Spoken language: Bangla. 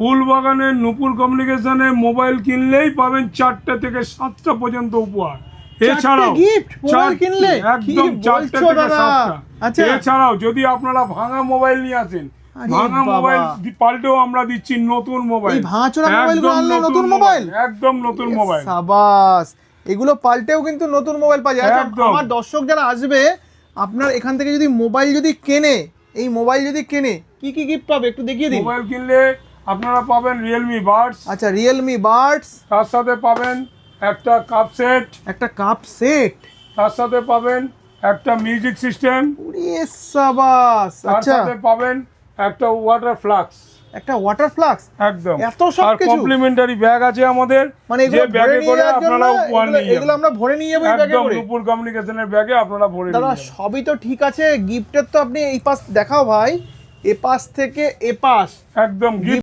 ফুল বাগানের নুপুর কমিউনিকেশনে মোবাইল কিনলেই পাবেন চারটে থেকে সাতটা পর্যন্ত উপহার। এছাড়াও কিনলে? একদম চারটে থেকে সাতটা। আচ্ছা। এছাড়াও যদি আপনারা ভাঙা মোবাইল নিয়ে আসেন ভাঙা মোবাইল পাল্টেও আমরা দিচ্ছি নতুন মোবাইল। একদম নতুন মোবাইল? একদম নতুন মোবাইল। সাবাস। এগুলো পাল্টেও কিন্তু নতুন মোবাইল পাওয়া যায়। আচ্ছা। আমার দর্শক যারা আসবে আপনার এখান থেকে যদি মোবাইল যদি কেনে এই মোবাইল যদি কেনে কি কি গিফট পাবে? একটু দেখিয়ে দিন। মোবাইল কিনলে আপনারা পাবেন রিয়েলমি বার্ডস আচ্ছা রিয়েলমি বার্ডস তার সাথে পাবেন একটা কাপ সেট একটা কাপ সেট তার সাথে পাবেন একটা মিউজিক সিস্টেম সাবাস! তার আচ্ছা। সাথে পাবেন একটা ওয়াটার ফ্লাক্স একটা ওয়াটার ফ্লাক্স একদম। এত সব কিছু? কমপ্লিমেন্টারি ব্যাগ আছে আমাদের। মানে যে ব্যাগে করে আপনারা এগুলো- নিয়ে এগুলো আমরা ভরে নিয়ে যাব ব্যাগে একদম করে? কমিউনিকেশনের ব্যাগে আপনারা ভরে নিয়ে দাদা সবই তো ঠিক আছে। গিফটের তো আপনি এই পাশ দেখাও ভাই। এ পাশ থেকে এ পাশ। একদম